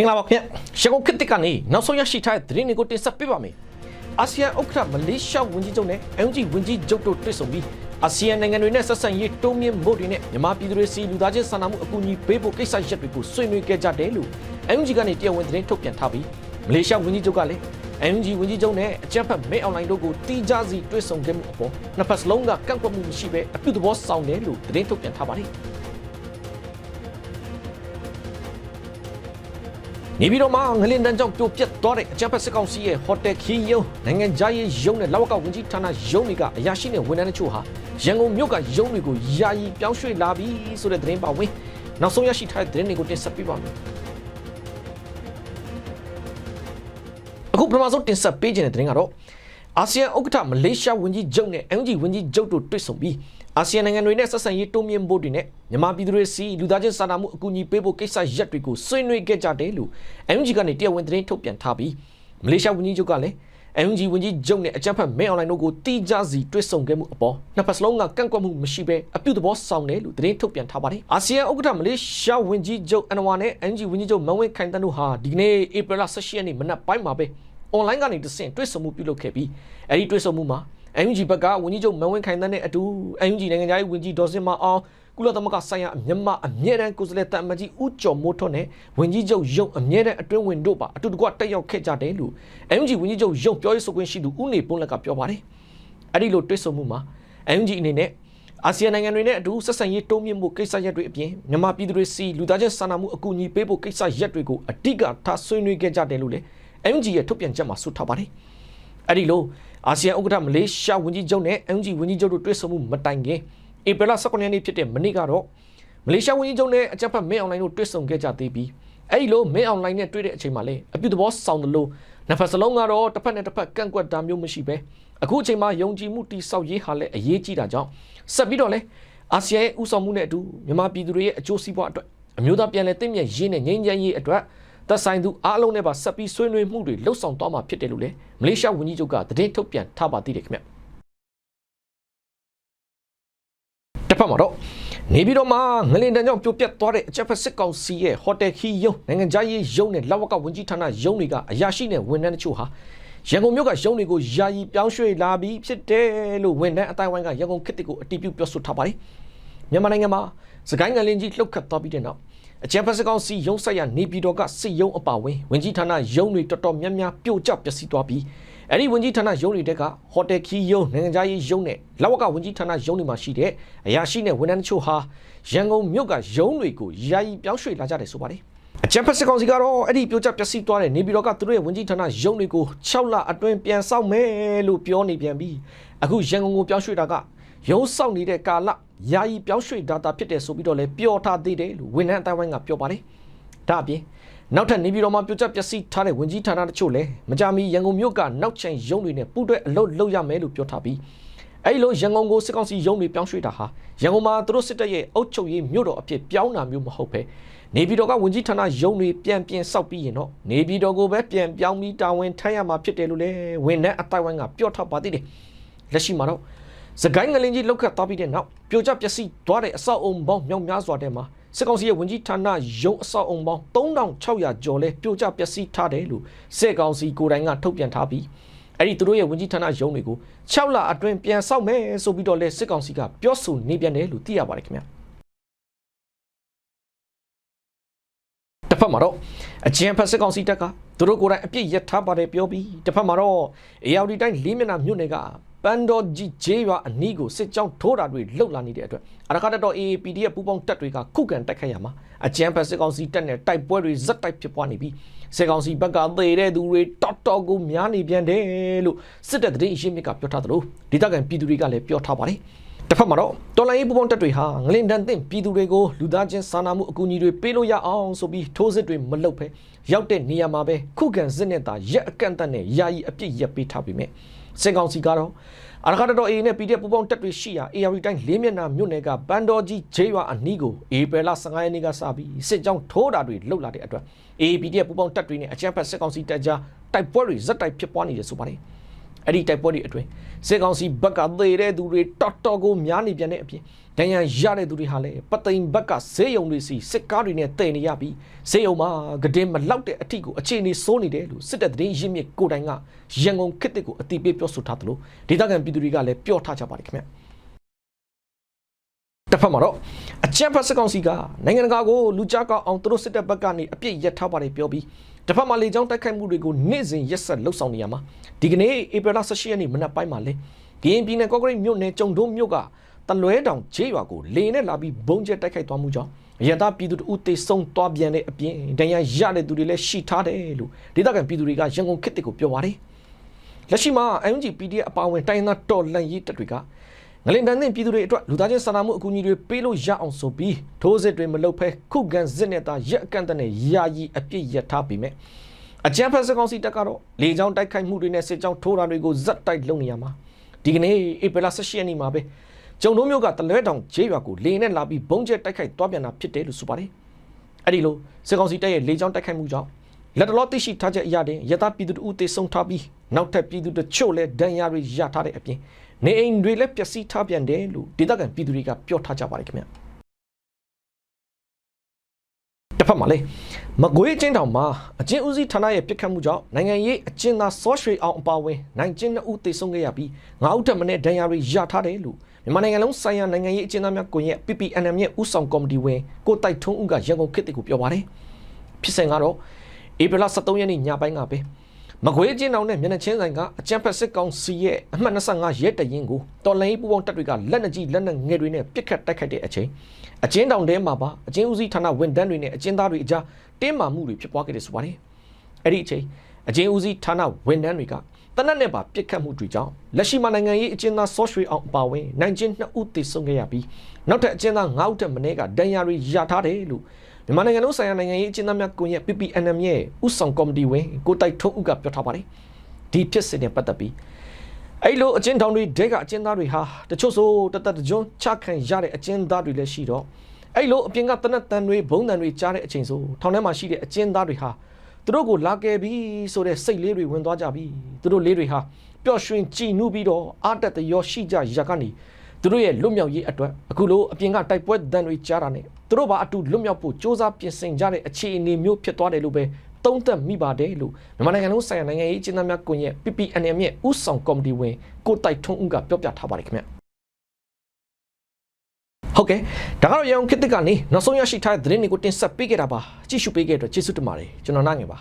င်္ဂလာပါခင်ဗျရန်ကုန်ခေတ်တစ်ကနေနောက်ဆုံးရရှိထားတဲ့သတင်းတွေကိုတင်ဆက်ပေးပါမယ်အာဆီယံဥက္ကဋ္ဌမလေးရှားဝန်ကြီးချုပ်နဲ့အန်ဂျီဝန်ကြီးချုပ်တို့တွေ့ဆုံပြီးအာဆီယံနိုင်ငံတွေနဲ့ဆက်ဆံရေးတိုးမြင့်ဖို့တွေနဲ့မြန်မာပြည်သူတွေစီလူသားချင်းစာနာမှုအကူအညီပေးဖို့ကိစ္စရပ်တွေကိုဆွေးနွေးခဲ့ကြတယ်လို့အန်ဂျီကနေတရားဝင်သတင်းထုတ်ပြန်ထားပြီးမလေးရှားဝန်ကြီးချုပ်ကလည်းအန်ဂျီဝန်ကြီးချုပ်နဲ့အကြံဖတ်မဲအွန်လိုင်းတို့ကိုတီးကြစီတွေ့ဆုံခဲ့မှုအပေါ်နှစ်ဖက်စလုံးကကန့်ကွက်မှုမရှိဘဲအပြုသဘောဆောင်တယ်လို့သတင်းထုတ်ပြန်ထားပါတယ် နေပြည်တော်မှာငလင်တန်းကြောင့်ပြိုပြက်သွားတဲ့အကြမ်းဖက်စစ်ကောင်စီရဲ့ဟိုတယ်ခီယုံနိုင်ငံခြားရေးရုံးနဲ့လောက်ကဝန်ကြီးဌာနရုံးတွေကအရာရှိနဲ့ဝန်ထမ်းတချို့ဟာရန်ကုန်မြို့ကရုံးတွေကိုယာယီပြောင်းရွှေ့လာပြီဆိုတဲ့သတင်းပါဝင်နောက်ဆုံးရရှိထားတဲ့သတင်းတွေကိုတင်ဆက်ပေးပါမယ်အခုပထမဆုံးတင်ဆက်ပေးခြင်းတဲ့သတင်းကတော့ အာဆီယံဥက္ကဋ္ဌမလေးရှားဝန်ကြီးချုပ်နဲ့အန်ဂျီဝန်ကြီးချုပ်တို့တွေ့ဆုံပြီးအာဆီယံနိုင်ငံတွေနဲ့ဆက်ဆံရေးတိုးမြင့်ဖို့တွေနဲ့မြန်မာပြည်သူတွေစီလူသားချင်းစာနာမှုအကူအညီပေးဖို့ကိစ္စရပ်တွေကိုဆွေးနွေးခဲ့ကြတယ်လို့အန်ဂျီကနေတရားဝင်သတင်းထုတ်ပြန်ထားပြီးမလေးရှားဝန်ကြီးချုပ်ကလည်းအန်ဂျီဝန်ကြီးချုပ်နဲ့အကြံဖတ်မဲအွန်လိုင်းတို့ကိုတီးကြစီတွေ့ဆုံခဲ့မှုအပေါ်နှစ်ဖက်စလုံးကကန့်ကွက်မှုမရှိဘဲအပြုသဘောဆောင်တယ်လို့သတင်းထုတ်ပြန်ထားပါတယ်အာဆီယံဥက္ကဋ္ဌမလေးရှားဝန်ကြီးချုပ်အန်ဝါနဲ့အန်ဂျီဝန်ကြီးချုပ်မန်ဝင်းခိုင်တန်းတို့ဟာဒီကနေ့ဧပြီလ18ရက်နေ့မနက်ပိုင်းမှာပဲ online ကနေတဆင့်တွေ့ဆုံမှုပြုလုပ်ခဲ့ပြီးအဲဒီတွေ့ဆုံမှုမှာ UNG ဘက်ကဝန်ကြီးချုပ်မန်ဝင်းခိုင်တန်းနဲ့အတူ UNG နိုင်ငံသားရေးဝန်ကြီးဒေါ်စင်မအောင်ကုလသမဂ္ဂဆိုင်ရာမြန်မာအမြဲတမ်းကိုယ်စားလှယ်တမကြီးဦးကျော်မိုးထွန်းနဲ့ဝန်ကြီးချုပ်ရုံအမြဲတမ်းအတွင်းဝင်တို့ပါအတူတကွတက်ရောက်ခဲ့ကြတယ်လို့ UNG ဝန်ကြီးချုပ်ရုံပြောရေးဆိုခွင့်ရှိသူဦးနေပွန်းလက်ကပြောပါတယ်အဲ့ဒီလိုတွေ့ဆုံမှုမှာ UNG အနေနဲ့အာဆီယံနိုင်ငံတွေနဲ့အတူဆက်ဆံရေးတိုးမြင့်မှုကိစ္စရပ်တွေအပြင်မြန်မာပြည်သူတွေစီလူသားချင်းစာနာမှုအကူအညီပေးဖို့ကိစ္စရပ်တွေကိုအဓိကထားဆွေးနွေးခဲ့ကြတယ်လို့လည်း MG ရဲ့ထုတ်ပြန်ချက်မှာဆိုထားပါတယ်။အဲ့ဒီလိုအာဆီယံဥက္ကဋ္ဌမလေးရှားဝန်ကြီးချုပ်နဲ့ MG ဝန်ကြီးချုပ်တို့တွေ့ဆုံမှုမတိုင်ခင်ဧပြီလ19ရက်နေ့ဖြစ်တဲ့မနေ့ကတော့မလေးရှားဝန်ကြီးချုပ်နဲ့အကြပ်ဖက်မင်းအွန်လိုင်းတို့တွေ့ဆုံခဲ့ကြသေးပြီးအဲ့ဒီလိုမင်းအွန်လိုင်းနဲ့တွေ့တဲ့အချိန်မှာလေအပြုသဘောဆောင်တယ်လို့နှစ်ဖက်စလုံးကတော့တစ်ဖက်နဲ့တစ်ဖက်ကန့်ကွက်တာမျိုးမရှိပဲအခုအချိန်မှာယုံကြည်မှုတိဆောက်ရေးဟာလည်းအရေးကြီးတာကြောင့်ဆက်ပြီးတော့လေအာဆီယံရဲ့ဥဆောင်မှုနဲ့အတူမြန်မာပြည်သူတွေရဲ့အကျိုးစီးပွားအတွက်အမျိုးသားပြန်လည်တည်မြဲရေးနဲ့ငြိမ်းချမ်းရေးအတွက် သက်ဆိုင်သူအားလုံးနဲ့ပါဆက်ပြီးဆွေးနွေးမှုတွေလှုပ်ဆောင်သွားမှာဖြစ်တယ်လို့လည်းမလေးရှားဝန်ကြီးချုပ်ကသတင်းထုတ်ပြန်ထားပါသေးတယ်ခင်ဗျတစ်ဖက်မှာတော့နေပြည်တော်မှာငလင်တန်းကြောင့်ပြိုပြက်သွားတဲ့အချက်ဖက်စစ်ကောင်စီရဲ့ဟိုတယ်ခီယုံနိုင်ငံခြားရေးယုံနဲ့လောက်ဝကဝန်ကြီးဌာနယုံတွေကအရာရှိနဲ့ဝန်ထမ်းတချို့ဟာရန်ကုန်မြို့ကရုံးတွေကိုယာယီပြောင်းရွှေ့လာပြီးဖြစ်တယ်လို့ဝန်ထမ်းအတိုင်းဝိုင်းကရန်ကုန်ခေတ်တစ်ကိုအတည်ပြုပြောဆိုထားပါတယ်မြန်မာနိုင်ငံမှာစကိုင်းငလင်ကြီးလှုပ်ခတ်သွားပြီးတဲ့နောက် အကြံဖက်စကောင်စီရုံးဆက်ရနေပြည်တော်ကစစ်ရုံးအပါဝင်ဝင်ကြီးဌာနရုံးတွေတော်တော်များများပြုတ်ကျပျက်စီးသွားပြီးအဲ့ဒီဝင်ကြီးဌာနရုံးတွေတက်ကဟိုတယ်ခီးရုံးနိုင်ငံခြားရေးရုံးနဲ့လောက်ကဝင်ကြီးဌာနရုံးတွေမှာရှိတဲ့အရာရှိနဲ့ဝန်ထမ်းတချို့ဟာရန်ကုန်မြို့ကရုံးတွေကိုယာယီပြောင်းရွှေ့လာကြတယ်ဆိုပါတယ်အကြံဖက်စကောင်စီကတော့အဲ့ဒီပြိုကျပျက်စီးသွားတဲ့နေပြည်တော်ကသူတို့ရဲ့ဝင်ကြီးဌာနရုံးတွေကို6လအတွင်းပြန်ဆောက်မယ်လို့ပြောနေပြန်ပြီးအခုရန်ကုန်ကိုပြောင်းရွှေ့တာကရုံးဆောက်နေတဲ့ကာလ ယာယီပြောင်းရွှေ့ data ဖြစ်တယ်ဆိုပြီးတော့လည်းပြောထားသေးတယ်လို့ဝန်ထမ်းအတိုင်းဝိုင်းကပြောပါတယ်။ဒါအပြင်နောက်ထပ်နေပြည်တော်မှာပြိုကျပျက်စီးထားတဲ့ဝင်ကြီးဌာနတချို့လည်းမကြမီရန်ကုန်မြို့ကနောက်ချန်ရုံးတွေနဲ့ပူးတွဲအလုပ်လုပ်ရမယ်လို့ပြောထားပြီးအဲ့လိုရန်ကုန်ကိုစစ်ကောင်စီရုံးတွေပြောင်းရွှေ့တာဟာရန်ကုန်မှာသူတို့စစ်တပ်ရဲ့အုပ်ချုပ်ရေးမြို့တော်အဖြစ်ပြောင်းတာမျိုးမဟုတ်ပဲနေပြည်တော်ကဝင်ကြီးဌာနရုံးတွေပြန်ပြင်ဆောက်ပြီးရင်တော့နေပြည်တော်ကိုပဲပြန်ပြောင်းပြီးတာဝန်ထမ်းရမှာဖြစ်တယ်လို့လည်းဝန်ထမ်းအတိုင်းဝိုင်းကပြောထားပါသေးတယ်လက်ရှိမှာတော့ စကိုင်းငလင်ကြီးလောက်ခတ်သွားပြီးတဲ့နောက်ပြိုကျပျက်စီးသွားတဲ့အဆောက်အုံပေါင်းမြောက်များစွာတဲ့မှာစစ်ကောင်စီရဲ့ဝင်ကြီးဌာနရုံးအဆောက်အုံပေါင်း3600ကျော်လဲပြိုကျပျက်စီးထားတယ်လို့စစ်ကောင်စီကိုယ်တိုင်ကထုတ်ပြန်ထားပြီးအဲ့ဒီသူတို့ရဲ့ဝင်ကြီးဌာနရုံးတွေကို6လအတွင်းပြန်ဆောက်မယ်ဆိုပြီးတော့လဲစစ်ကောင်စီကပြောဆိုနေပြန်တယ်လို့သိရပါတယ်ခင်ဗျာတစ်ဖက်မှာတော့အကြံဖက်စစ်ကောင်စီတပ်ကသူတို့ကိုယ်တိုင်အပြစ်ရထားပါတယ်ပြောပြီးတစ်ဖက်မှာတော့ ARD တိုင်းလေးမျက်နှာမြို့နယ်က ပန်တော်ကြီးဂျေးရွာအနီးကိုစစ်ကြောင်းထိုးတာတွေလှုပ်လာနေတဲ့အတွက်အရခတ်တော် AAPD ရဲ့ပူးပေါင်းတပ်တွေကခုခံတိုက်ခိုက်ရမှာအကြမ်းဖက်စစ်ကောင်စီတပ်နဲ့တိုက်ပွဲတွေဇက်တိုက်ဖြစ်ပွားနေပြီးစစ်ကောင်စီဘက်ကသေတဲ့သူတွေတော်တော်ကိုများနေပြန်တယ်လို့စစ်တပ်သတင်းအရင်းမြစ်ကပြောထားသလိုဒေသခံပြည်သူတွေကလည်းပြောထားပါတယ်တစ်ဖက်မှာတော့တော်လိုင်းရေးပူပေါင်းတပ်တွေဟာငလင်တန်သင့်ပြည်သူတွေကိုလူသားချင်းစာနာမှုအကူအညီတွေပေးလို့ရအောင်ဆိုပြီးထိုးစစ်တွေမလုပ်ဘဲရောက်တဲ့နေရာမှာပဲခုခံစစ်နဲ့သာရက်အကန့်အသတ်နဲ့ယာယီအပြစ်ရက်ပေးထားပြီးမြဲ စစ်ကောင်စီကတော့အရခတ်တော် A နဲ့ PDF ပူပေါင်းတပ်တွေရှိရာ AR တိုင်းလေးမျက်နှာမြို့နယ်ကဘန်တော်ကြီးဂျေးရွာအနီးကိုဧပြီလ15ရက်နေ့ကစပြီးစစ်ကြောင်းထိုးတာတွေလှုပ်လာတဲ့အတွက် APDF ပူပေါင်းတပ်တွေနဲ့အကြမ်းဖက်စစ်ကောင်စီတပ်ကြားတိုက်ပွဲတွေဇက်တိုက်ဖြစ်ပွားနေတယ်ဆိုပါတယ် အဲ့ဒီတိုက်ပွဲတွေအတွင်းစစ်ကောင်စီဘက်ကသေတဲ့သူတွေတော်တော်ကိုများနေပြန်တဲ့အပြင်ဒဏ်ရာရတဲ့သူတွေဟာလည်းပသိမ်ဘက်ကဈေးရုံတွေစီစစ်ကားတွေနဲ့တည်နေရပြီးဈေးရုံမှာကဒင်းမလောက်တဲ့အထီကိုအခြေအနေစိုးနေတယ်လို့စစ်တပ်သတင်းရင်းမြစ်ကိုတိုင်ကရန်ကုန်ခေတ်တစ်ကိုအတိပေးပြောဆိုထားသလိုဒေသခံပြည်သူတွေကလည်းပြောထားကြပါတယ်ခင်ဗျတစ်ဖက်မှာတော့အကြမ်းဖက်စစ်ကောင်စီကနိုင်ငံတကာကိုလူကြားကောက်အောင်သူတို့စစ်တပ်ဘက်ကနေအပြစ်ရထားပါတယ်ပြောပြီး တစ်ဖက်မှာလေကြောင်းတိုက်ခိုက်မှုတွေကိုနေ့စဉ်ရက်ဆက်လှုပ်ဆောင်နေရမှာဒီကနေ့ဧပြီလ18ရက်နေ့မနက်ပိုင်းမှာလေကရင်ပြည်နယ်ကော့ကရိတ်မြို့နယ်ကြုံဒုံမြို့ကတလွဲတောင်ခြေရွာကိုလေနဲ့လာပြီးဘုံကျဲတိုက်ခိုက်သွားမှုကြောင့်အရန်သားပြည်သူတို့တေဆုံးသွားပြန်တဲ့အပြင်ဒဏ်ရာရတဲ့သူတွေလည်းရှိထားတယ်လို့ဒေသခံပြည်သူတွေကရန်ကုန်ခေတ်တစ်ကိုပြောပါတယ်လက်ရှိမှာ MG PDF အပါအဝင်တိုင်းသားတော်လှန်ရေးတပ်တွေက ငလင်တန်းတဲ့ပြည်သူတွေအတွက်လူသားချင်းစာနာမှုအကူအညီတွေပေးလို့ရအောင်ဆိုပြီးထိုးစစ်တွေမလုပ်ဖဲခုခံစစ်နဲ့သာရက်အကန့်အသတ်နဲ့ယာယီအပြစ်ရထားပြီးမြဲအကြမ်းဖက်စစ်ကောင်စီတပ်ကတော့လေကြောင်းတိုက်ခိုက်မှုတွေနဲ့စစ်ကြောင်းထိုးတာတွေကိုဇက်တိုက်လုပ်နေရမှာဒီကနေ့ဧပြီလ18ရက်နေ့မှာပဲကျုံတို့မျိုးကတလွဲတောင်ဂျေးရွာကိုလေနဲ့လာပြီးဘုံကျဲတိုက်ခိုက်သွားပြန်တာဖြစ်တယ်လို့ဆိုပါတယ်အဲ့ဒီလိုစစ်ကောင်စီတပ်ရဲ့လေကြောင်းတိုက်ခိုက်မှုကြောင့် လက်တလောသိရှိထားချက်အရတဲ့ရသပြည်သူတို့တေဆုံးထားပြီးနောက်ထပ်ပြည်သူတို့ချို့လဲဒဏ်ရာတွေရထားတဲ့အပြင်နေအိမ်တွေလည်းပျက်စီးထားပြန်တယ်လို့ဒေသခံပြည်သူတွေကပြောထားကြပါတယ်ခင်ဗျတစ်ဖက်မှာလေမကွေးအချင်းတောင်မှာအချင်းဦးစီးဌာနရဲ့ပြစ်ခတ်မှုကြောင့်နိုင်ငံရေးအချင်းသားစောရွှေအောင်အပါဝင်နိုင်ချင်းနှစ်ဦးသေဆုံးခဲ့ရပြီးငါးဦးထပ်မံဒဏ်ရာတွေရထားတယ်လို့မြန်မာနိုင်ငံလုံးဆိုင်ရာနိုင်ငံရေးအချင်းသားများကွန်ရက် PPNM ရဲ့ဥဆောင်ကော်မတီဝင်ကိုတိုက်ထုံးဦးကရန်ကုန်ခေတ်ကိုပြောပါတယ်ဖြစ်စဉ်ကတော့ ဧပြီလ23ရက်နေ့ညပိုင်းကပဲမကွေးချင်းတောင်နဲ့မျက်နှာချင်းဆိုင်ကအကြမ်းဖက်စစ်ကောင်စီရဲ့အမှတ်25ရဲတရင်ကိုတော်လိုင်းပူပေါင်းတပ်တွေကလက်နက်ကြီးလက်နက်ငယ်တွေနဲ့ပစ်ခတ်တိုက်ခိုက်တဲ့အချိန်အချင်းတောင်ထဲမှာပါအချင်းဦးစီးဌာနဝန်တန်းတွေနဲ့အချင်းသားတွေအကြားတင်းမာမှုတွေဖြစ်ပွားခဲ့တယ်ဆိုပါတယ်အဲ့ဒီအချိန်အချင်းဦးစီးဌာနဝန်တန်းတွေကတနက်နဲ့ပါပစ်ခတ်မှုတွေကြောင့်လက်ရှိမှာနိုင်ငံရေးအချင်းသားဆော့ရွှေအောင်အပါဝင်နိုင်ချင်းနှစ်ဦးသေဆုံးခဲ့ရပြီးနောက်ထပ်အချင်းသား9ဦးတက်မင်းကဒဏ်ရာတွေရထားတယ်လို့ မြန်မာနိုင်ငံလုံးဆိုင်ရာနိုင်ငံရေးအကျဉ်းသားများကွန်ရက် PPNM ရဲ့ဥဆောင်ကော်မတီဝင်ကိုတိုက်ထုံးဦးကပြောထားပါတယ်ဒီဖြစ်စဉ်နဲ့ပတ်သက်ပြီးအဲ့လိုအကျဉ်းထောင်တွေတဲကအကျဉ်းသားတွေဟာတချို့ဆိုတသက်တကြွချခံရတဲ့အကျဉ်းသားတွေလည်းရှိတော့အဲ့လိုအပြင်ကတနက်တန်တွေဘုံတန်တွေကြားတဲ့အချိန်ဆိုထောင်ထဲမှာရှိတဲ့အကျဉ်းသားတွေဟာသူတို့ကိုလာကယ်ပြီးဆိုတဲ့စိတ်လေးတွေဝင်သွားကြပြီသူတို့လေးတွေဟာပျော်ရွှင်ကြည်နူးပြီးတော့အာတက်တရောရှိကြရကနေသူတို့ရဲ့လွတ်မြောက်ရေးအတွက်အခုလိုအပြင်ကတိုက်ပွဲတန်တွေကြားတာနဲ့ သူတို့ဘာအတူလွတ်မြောက်ဖို့စ조사ပြင်ဆင်ကြတဲ့အခြေအနေမျိုးဖြစ်သွားတယ်လို့ပဲသုံးသပ်မိပါတယ်လို့မြန်မာနိုင်ငံလုံးဆိုင်ရာနိုင်ငံရေးကျင်းသားများကွန်ရက် PPNM ရဲ့ဥဆောင်ကော်မတီဝင်ကိုတိုက်ထွန်းဦးကပြောပြထားပါတယ်ခင်ဗျဟုတ်ကဲ့ဒါကတော့ရအောင်ခေတ်တစ်ကနေနောက်ဆုံးရရှိထားတဲ့သတင်းတွေကိုတင်ဆက်ပေးခဲ့တာပါကြည့်ရှုပေးခဲ့တဲ့အတွက်ကျေးဇူးတင်ပါတယ်ကျွန်တော်နိုင်ငယ်ပါ